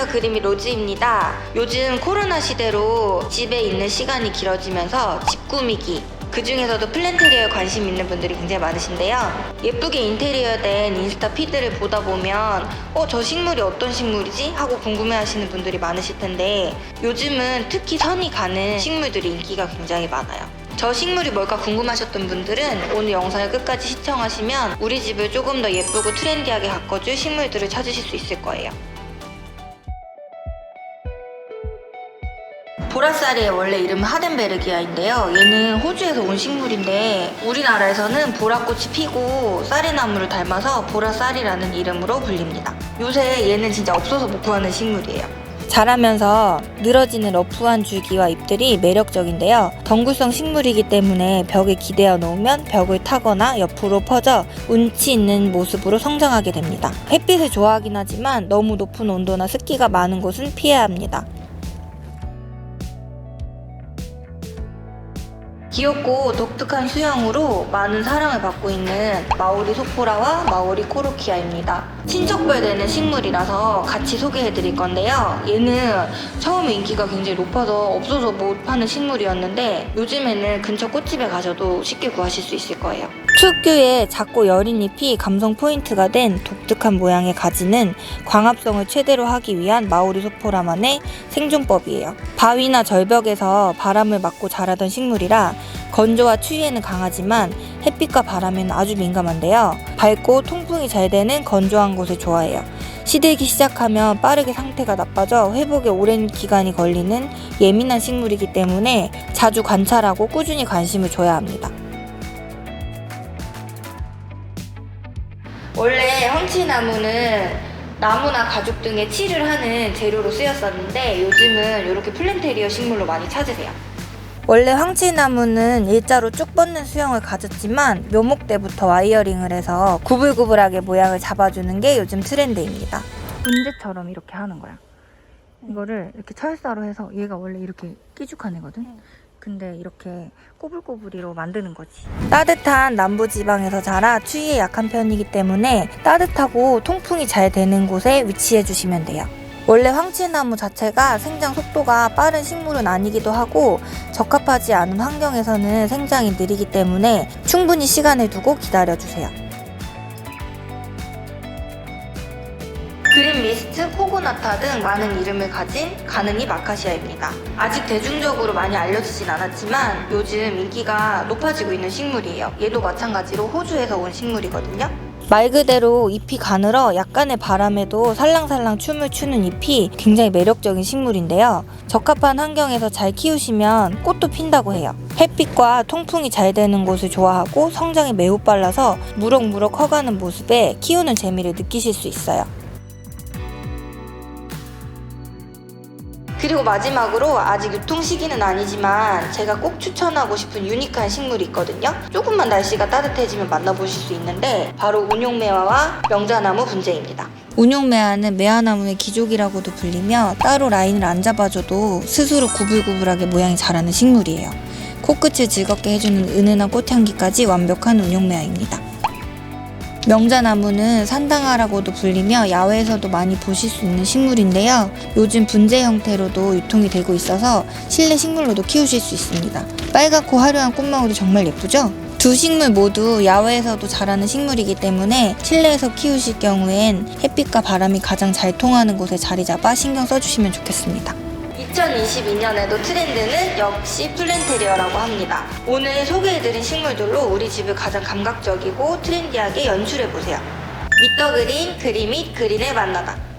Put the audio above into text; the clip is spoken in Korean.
안녕하세요. 그림이 로즈입니다. 요즘 코로나 시대로 집에 있는 시간이 길어지면서 집 꾸미기, 그 중에서도 플랜테리어에 관심 있는 분들이 굉장히 많으신데요. 예쁘게 인테리어된 인스타 피드를 보다 보면, 어, 저 식물이 어떤 식물이지? 하고 궁금해 하시는 분들이 많으실 텐데, 요즘은 특히 선이 가는 식물들이 인기가 굉장히 많아요. 저 식물이 뭘까 궁금하셨던 분들은 오늘 영상을 끝까지 시청하시면 우리 집을 조금 더 예쁘고 트렌디하게 가꿔줄 식물들을 찾으실 수 있을 거예요. 보라쌀이의 원래 이름은 하덴베르기아인데요. 얘는 호주에서 온 식물인데 우리나라에서는 보라꽃이 피고 쌀이나무를 닮아서 보라쌀이라는 이름으로 불립니다. 요새 얘는 진짜 없어서 못 구하는 식물이에요. 자라면서 늘어지는 러프한 줄기와 잎들이 매력적인데요. 덩굴성 식물이기 때문에 벽에 기대어 놓으면 벽을 타거나 옆으로 퍼져 운치 있는 모습으로 성장하게 됩니다. 햇빛을 좋아하긴 하지만 너무 높은 온도나 습기가 많은 곳은 피해야 합니다. 귀엽고 독특한 수영으로 많은 사랑을 받고 있는 마오리 소포라와 마오리 코르키아입니다. 친척별 되는 식물이라서 같이 소개해 드릴 건데요. 얘는 처음에 인기가 굉장히 높아서 없어서 못 파는 식물이었는데 요즘에는 근처 꽃집에 가셔도 쉽게 구하실 수 있을 거예요. 특유의 작고 여린 잎이 감성 포인트가 된 독특한 모양의 가지는 광합성을 최대로 하기 위한 마오리 소포라만의 생존법이에요. 바위나 절벽에서 바람을 맞고 자라던 식물이라 건조와 추위에는 강하지만 햇빛과 바람에는 아주 민감한데요. 밝고 통풍이 잘 되는 건조한 곳을 좋아해요. 시들기 시작하면 빠르게 상태가 나빠져 회복에 오랜 기간이 걸리는 예민한 식물이기 때문에 자주 관찰하고 꾸준히 관심을 줘야 합니다. 원래 헝치나무는 나무나 가죽 등에 칠을 하는 재료로 쓰였었는데 요즘은 이렇게 플랜테리어 식물로 많이 찾으세요. 원래 황치나무는 일자로 쭉 뻗는 수영을 가졌지만 묘목 때부터 와이어링을 해서 구불구불하게 모양을 잡아주는 게 요즘 트렌드입니다. 문제처럼 이렇게 하는 거야. 이거를 이렇게 철사로 해서 얘가 원래 이렇게 끼죽한 애거든. 근데 이렇게 꼬불꼬불이로 만드는 거지. 따뜻한 남부 지방에서 자라 추위에 약한 편이기 때문에 따뜻하고 통풍이 잘 되는 곳에 위치해 주시면 돼요. 원래 황치나무 자체가 생장 속도가 빠른 식물은 아니기도 하고 적합하지 않은 환경에서는 생장이 느리기 때문에 충분히 시간을 두고 기다려 주세요. 그린 미스트, 호고나타 등 많은 이름을 가진 가느니 마카시아입니다. 아직 대중적으로 많이 알려지진 않았지만 요즘 인기가 높아지고 있는 식물이에요. 얘도 마찬가지로 호주에서 온 식물이거든요. 말 그대로 잎이 가늘어 약간의 바람에도 살랑살랑 춤을 추는 잎이 굉장히 매력적인 식물인데요. 적합한 환경에서 잘 키우시면 꽃도 핀다고 해요. 햇빛과 통풍이 잘 되는 곳을 좋아하고 성장이 매우 빨라서 무럭무럭 커가는 모습에 키우는 재미를 느끼실 수 있어요. 그리고 마지막으로 아직 유통 시기는 아니지만 제가 꼭 추천하고 싶은 유니크한 식물이 있거든요. 조금만 날씨가 따뜻해지면 만나보실 수 있는데 바로 운용매화와 명자나무 분재입니다. 운용매화는 매화나무의 기족이라고도 불리며 따로 라인을 안 잡아줘도 스스로 구불구불하게 모양이 자라는 식물이에요. 코끝을 즐겁게 해주는 은은한 꽃향기까지 완벽한 운용매화입니다. 명자나무는 산당화라고도 불리며 야외에서도 많이 보실 수 있는 식물인데요. 요즘 분재 형태로도 유통이 되고 있어서 실내 식물로도 키우실 수 있습니다. 빨갛고 화려한 꽃망울이 정말 예쁘죠? 두 식물 모두 야외에서도 자라는 식물이기 때문에 실내에서 키우실 경우엔 햇빛과 바람이 가장 잘 통하는 곳에 자리 잡아 신경 써주시면 좋겠습니다. 2022년에도 트렌드는 역시 플랜테리어라고 합니다. 오늘 소개해드린 식물들로 우리 집을 가장 감각적이고 트렌디하게 연출해보세요. 미터 그린, 그린 및 그린을 만나다.